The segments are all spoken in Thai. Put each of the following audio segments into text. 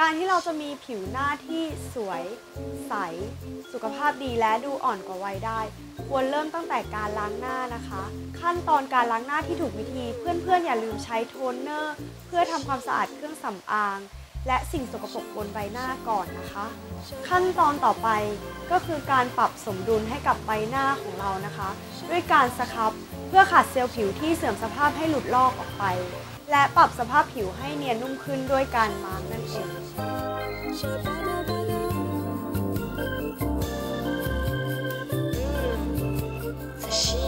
การที่เราจะมีผิวหน้าที่สวย ใส สุขภาพดีและดูอ่อนกว่าวัยได้ ควรเริ่มตั้งแต่การล้างหน้านะคะ ขั้นตอนการล้างหน้าที่ถูกวิธี เพื่อนๆ อย่าลืมใช้โทนเนอร์ เพื่อทำความสะอาดเครื่องสำอาง และสิ่งสกปรกบนใบหน้าก่อนนะคะ ขั้นตอนต่อไปก็คือการปรับสมดุลให้กับใบหน้าของเรานะคะ ด้วยการสครับเพื่อขัดเซลล์ผิวที่เสื่อมสภาพให้หลุดลอกออกไป และปรับสภาพผิวให้เนียนนุ่มขึ้นด้วยการมาร์กนั่นเอง C'est chic.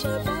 Shabbat.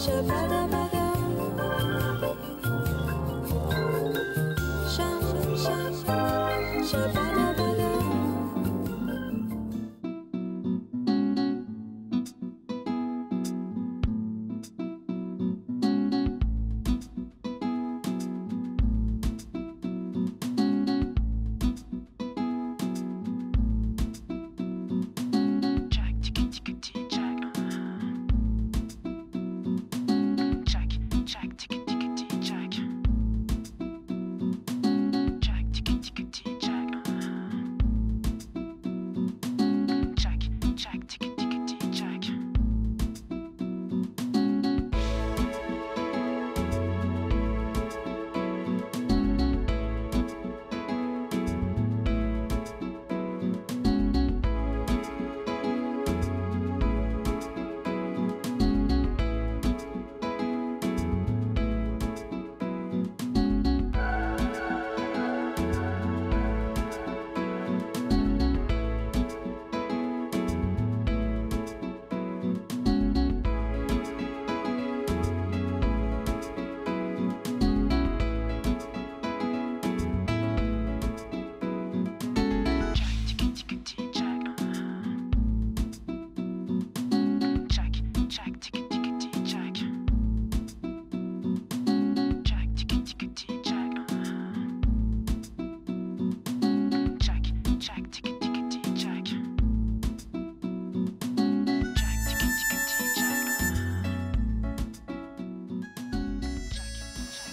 Shabbat.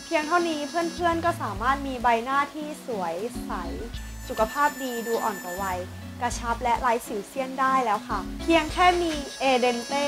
เพียงเท่านี้เพื่อนๆก็สามารถมีใบหน้าที่สวยใส สุขภาพดีดูอ่อนกว่าวัย กระชับและไร้สิวเซียนได้แล้วค่ะ เพียงแค่มีเอเดนเต้